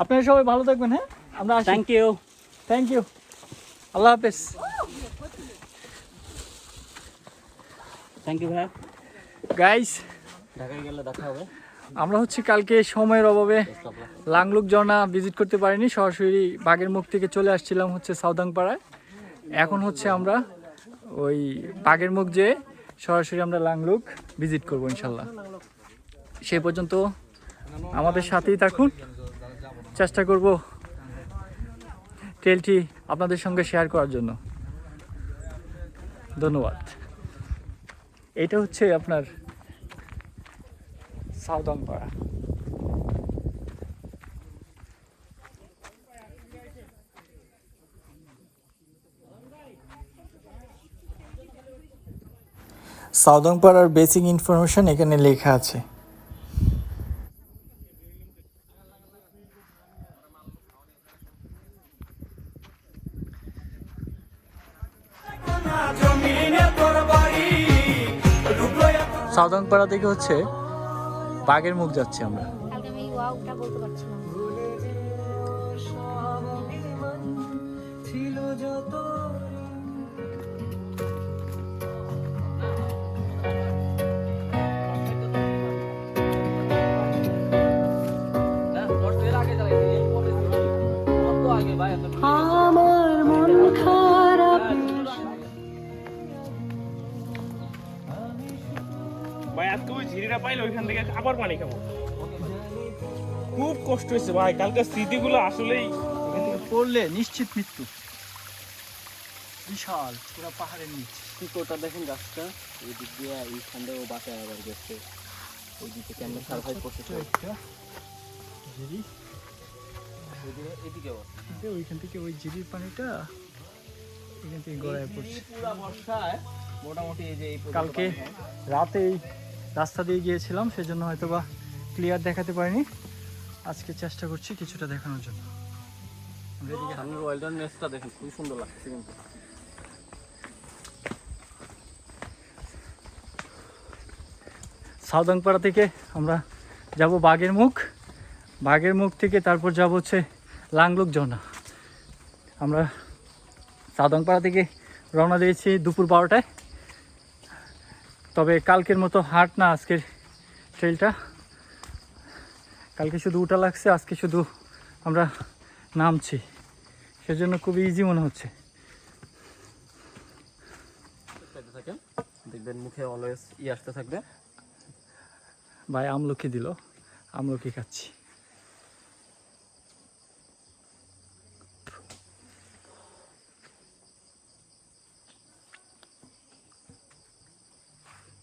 আপনারা সবাই ভালো থাকবেন হ্যাঁ? আমরা থ্যাংক ইউ থ্যাংক ইউ আল্লাহ হাফেজ। থ্যাংক ইউ ভাইয়া গাইস ঢাকায় গেলে দেখা হবে। আমরা হচ্ছে কালকে সময়ের অভাবে লাংলুক ঝর্ণা ভিজিট করতে পারিনি। সরাসরি বাগের মুখ থেকে চলে আসছিলাম হচ্ছে সাউদাংপাড়ায়। এখন হচ্ছে আমরা ওই বাগের মুখ যে সরাসরি আমরা লাংলুক ভিজিট করব ইনশাল্লাহ। সেই পর্যন্ত আমাদের সাথেই থাকুন। চেষ্টা করব ট্রেলটি আপনাদের সঙ্গে শেয়ার করার জন্য। ধন্যবাদ। এটা হচ্ছে আপনার সাউদাংপাড়া সাউদাংপাড়ার বেসিক ইনফরমেশন এখানে লেখা আছে। সাউদাংপাড়া থেকে হচ্ছে বাঘের মুখ যাচ্ছি আমরা। ছিল আমি পাইলে ওইখান থেকে আবার পানি খাব। খুব কষ্ট হয়েছে ভাই কালকে স্মৃতিগুলো আসলেই পড়লে নিশ্চিত মৃত্যু। বিশাল পুরো পাহাড়ের নিচ। কুকুরটা দেখেন গাছটা? এই দিক দিয়ে এইখান ও বাসায় আবার গেছে। ওই দিকে কেমন সার্ভাইভ একটা ঝিরি। এদিকেও যে ওইখান থেকে ওই ঝিরির পানিটা এখান থেকে গড়ায় পড়ছে। পুরা বর্ষায় মোটামুটি এই যে এই কালকে রাতে রাস্তা দিয়ে গিয়েছিলাম সেজন্য হয়তো বা ক্লিয়ার দেখাতে পারিনি। আজকে চেষ্টা করছি কিছুটা দেখানোর জন্য। সামনের দেখেন খুবই সুন্দর লাগছে কিন্তু। সাউদাংপাড়া থেকে আমরা যাব বাগের মুখ। বাগের মুখ থেকে তারপর যাব হচ্ছে লাংলুক ঝর্ণা। আমরা সাউদাংপাড়া থেকে রওনা দিয়েছি দুপুর বারোটায়। তবে কালকের মতো হাট না আজকের ট্রেলটা কালকে শুধু উঠা লাগছে আজকে শুধু আমরা নামছি। সেজন্য খুবই ইজি মনে হচ্ছে। থাকেন। দেখবেন মুখে অলওয়েজ ই আসতে থাকবে। ভাই আমলকি দিল আমলকি খাচ্ছি।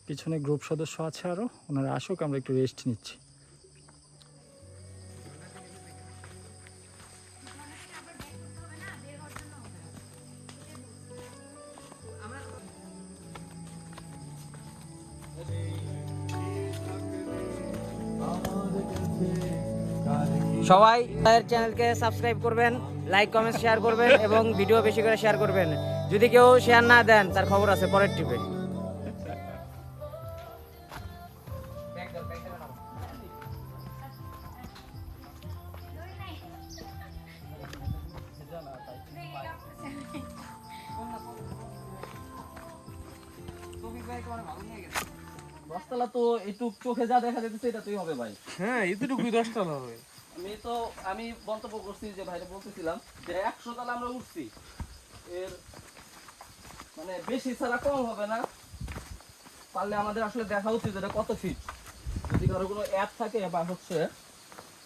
পিছনে গ্রুপ সদস্য আছে আরও, ওনারা আসুক, আমরা একটু রেস্ট নিচ্ছি। সবাই তাদের চ্যানেলকে সাবস্ক্রাইব করবেন লাইক কমেন্ট শেয়ার করবেন এবং ভিডিও বেশি করে শেয়ার করবেন। যদি কেউ শেয়ার না দেন, তার খবর আছে পরের টিপে দশতলা তো এইটুক চোখে যা দেখা যেতেছে এটা তুই হবে ভাই। হ্যাঁ এতটুকুই দশটা হবে। আমি তো আমি মন্তব্য করছি যে ভাইরে বলতেছিলাম যে একশো তালা আমরা উঠছি। এর মানে বেশি ছাড়া কম হবে না। পারলে আমাদের আসলে দেখা উচিত এটা কত ফিট যদি কারও কোনো অ্যাপ থাকে বা হচ্ছে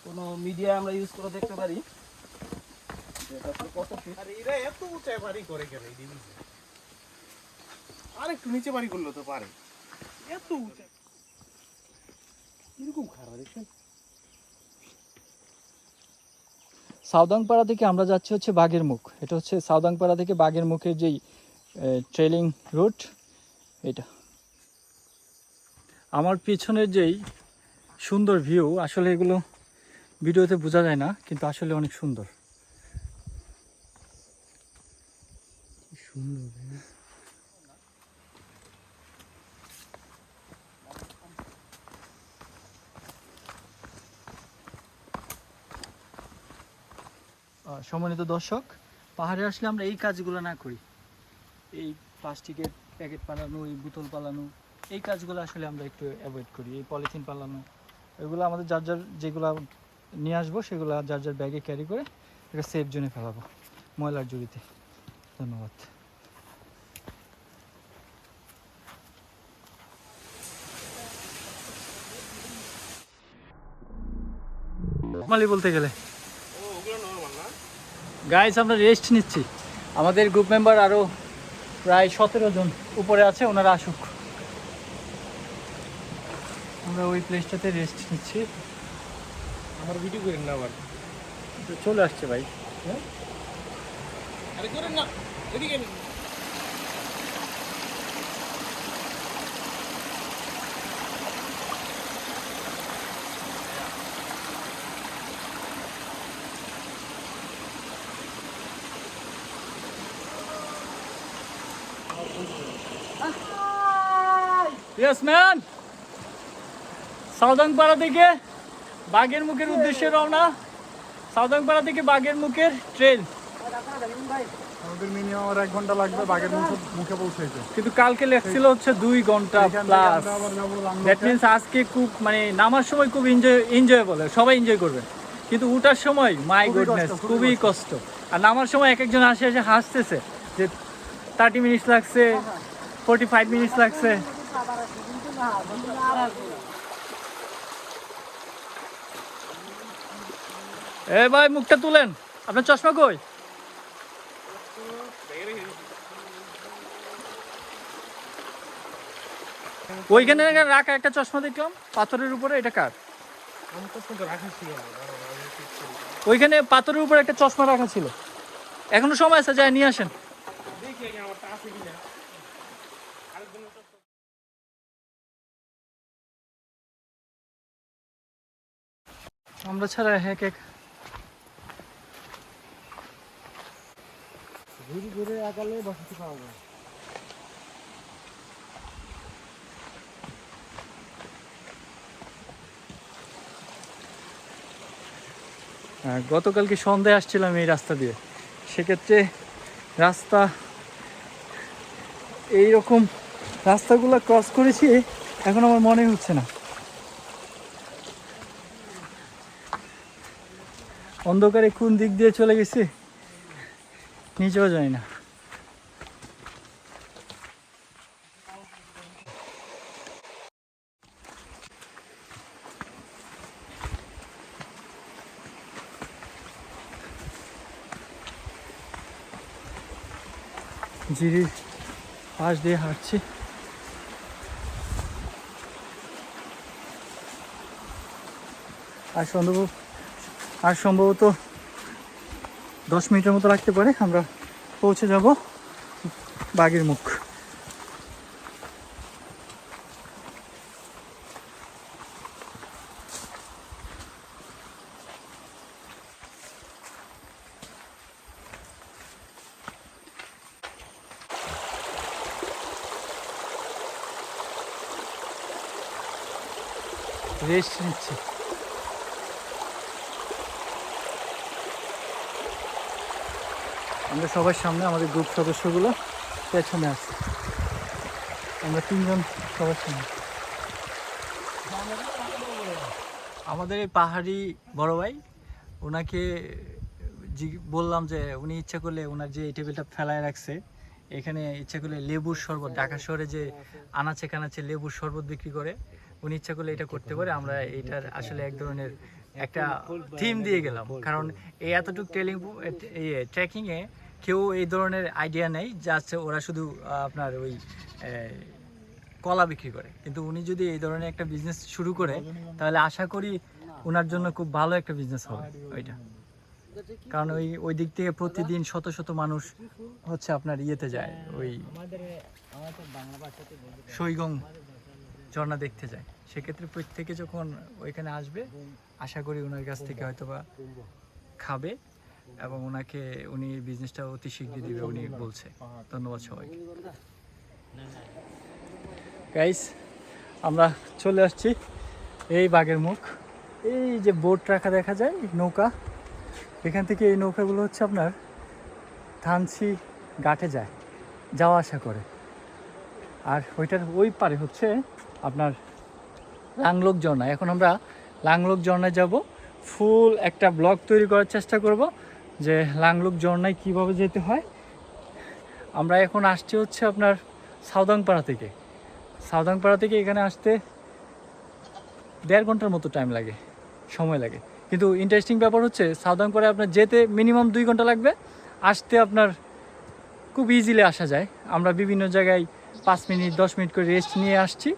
কোনো মিডিয়া আমরা ইউজ করে দেখতে পারি কত ফিট আর এরা এত উঁচায় বাড়ি করে কেন এই আর একটু নিচে বাড়ি করলে তো পারে। এত উঁচা। এরকম খারাপ দেখছেন সাউদাংপাড়া থেকে আমরা যাচ্ছি হচ্ছে বাগের মুখ। এটা হচ্ছে সাউদাংপাড়া থেকে বাগের মুখের যেই ট্রেলিং রুট এটা। আমার পিছনের যেই সুন্দর ভিউ আসলে এগুলো ভিডিওতে বোঝা যায় না কিন্তু আসলে অনেক সুন্দর। সুন্দর সম্মানিত দর্শক, পাহাড়ে আসলে আমরা এই কাজগুলো না করি। এই প্লাস্টিকের প্যাকেট পালানো, এই বোতল পালানো, এই কাজগুলো আসলে আমরা একটু অ্যাভয়েড করি। এই পলিথিন পালানো, এগুলো আমাদের যার যার যেগুলো নিয়ে আসব, সেগুলো যার যার ব্যাগে ক্যারি করে এটা সেফ জোনে ফেলাবো, ময়লার জুড়িতে। ধন্যবাদ। নর্মালি বলতে গেলে ও ওগুলো নর্মাল না গাইজ আমরা রেস্ট নিচ্ছি। আমাদের গ্রুপ মেম্বার আরও প্রায় সতেরো জন উপরে আছে ওনারা আসুক। আমরা ওই প্লেসটাতে রেস্ট নিচ্ছি। আমার ভিডিও করেন না আবার। চলে আসছে ভাই। আরে করেন না এদিকে ইয়েস ম্যান সাউদাংপাড়া থেকে বাগের মুখের উদ্দেশ্যে রওনা। সাউদাংপাড়া থেকে বাগের মুখের ট্রেন আমাদের মিনিমাম আর এক ঘণ্টা লাগবে বাঘের মুখে মুখে পৌঁছাইতে। কিন্তু কালকে লেখছিল হচ্ছে দুই ঘণ্টা প্লাস আমরা আবার যাব লাংলোকে। দ্যাট মিনস আজকে খুব মানে নামার সময় খুব এনজয় সবাই এনজয় করবেন কিন্তু উঠার সময় মাই খুবই গুডনেস খুবই খুবই কষ্ট। আর নামার সময় এক একজন আসে এসে হাসতেছে যে থার্টি মিনিটস লাগছে ফোর্টি ফাইভ মিনিটস লাগছে। এ ভাই, মুখটা তুলেন। আপনার চশমা কই? ওইখানে রাখা একটা চশমা দেখলাম, পাথরের উপরে, এটা কার। ওইখানে পাথরের উপরে একটা চশমা রাখা ছিল। এখনও সময় আছে যায় নিয়ে আসেন। দেখি আছে কিনা আমরা ছাড়া এক এক। ঘুরে ঘুরে আগালে বসতি পাওয়া যায়। হ্যাঁ, গতকালকে সন্ধ্যায় আসছিলাম এই রাস্তা দিয়ে। সেক্ষেত্রে রাস্তা এই রকম রাস্তাগুলো ক্রস করেছি এখন আমার মনে হচ্ছে না। অন্ধকারে কোন দিক দিয়ে চলে গেছি? নিচেও জানি না। জিরির পাশ দিয়ে হাঁটছি। আর সম্ভব আর সম্ভবত দশ মিনিটের মতো লাগতে পারে। আমরা পৌঁছে যাব বাগের মুখ। রেস্ট নিচ্ছি। আমরা সবার সামনে আমাদের গ্রুপ সদস্যগুলো পেছনে আছে। আমরা তিনজন সবার সামনে। আমাদের এই পাহাড়ি বড় ভাই, ওনাকে বললাম যে উনি ইচ্ছা করলে ওনার যে এই টেবিলটা ফেলায় রাখছে, এখানে ইচ্ছা করলে লেবুর শরবত, ঢাকা শহরে যে আনাচে কানাচে লেবুর শরবত বিক্রি করে, উনি ইচ্ছা করলে এটা করতে পারে। আমরা এটার আসলে এক ধরনের একটা থিম দিয়ে গেলাম। কারণ এই এতটুকু টেলিং ট্রেকিংয়ে কেউ এই ধরনের আইডিয়া নেই জাস্ট ওরা শুধু আপনার ওই কলা বিক্রি করে। কিন্তু উনি যদি এই ধরনের একটা বিজনেস শুরু করে, তাহলে আশা করি ওনার জন্য খুব ভালো একটা বিজনেস হবে ওইটা। কারণ ওই ওই দিক থেকে প্রতিদিন শত শত মানুষ হচ্ছে আপনার ইয়েতে যায়, ওই সৈগং ঝর্ণা দেখতে যায়। সেক্ষেত্রে প্রত্যেকে যখন ওইখানে আসবে, আশা করি ওনার কাছ থেকে হয়তো বা খাবে। এবং ওনাকে উনি বিজনেসটা অতি শীঘ্রই দিবে, উনি বলছে। ধন্যবাদ সবাইকে। গাইস আমরা চলে আসছি এই বাগের মুখ। এই যে বোট রাখা দেখা যায়, নৌকা। এখান থেকে এই নৌকাগুলো হচ্ছে আপনার থানসি ঘাটে যায়, যাওয়া আসা করে। আর ওইটার ওই পারে হচ্ছে আপনার লাংলোক ঝর্ণা। এখন আমরা লাংলোক ঝর্ণায় যাব ফুল একটা ব্লগ তৈরি করার চেষ্টা করব। যে লাংলুক ঝর্ণায় কীভাবে যেতে হয়। আমরা এখন আসছি হচ্ছে আপনার সাউদাংপাড়া থেকে। সাউদাংপাড়া থেকে এখানে আসতে দেড় ঘণ্টার মতো টাইম লাগে, সময় লাগে। কিন্তু ইন্টারেস্টিং ব্যাপার হচ্ছে সাউদাংপাড়ায় আপনার যেতে মিনিমাম দুই ঘণ্টা লাগবে। আসতে আপনার খুব ইজিলি আসা যায়। আমরা বিভিন্ন জায়গায় পাঁচ মিনিট, দশ মিনিট করে রেস্ট নিয়ে আসছি।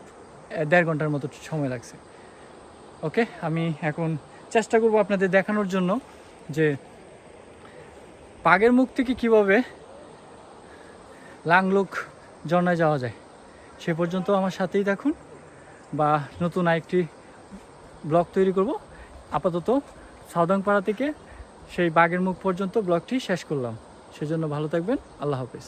দেড় ঘণ্টার মতো সময় লাগছে। ওকে আমি এখন চেষ্টা করব আপনাদের দেখানোর জন্য যে পাগের মুখ থেকে কীভাবে লাংলুক ঝর্ণায় যাওয়া যায়, সে পর্যন্ত আমার সাথেই থাকুন বা নতুন আরেকটি ব্লগ তৈরি করব। আপাতত সাউদাংপাড়া থেকে সেই বাগের মুখ পর্যন্ত ব্লগটি শেষ করলাম। সেজন্য ভালো থাকবেন। আল্লাহ হাফেজ।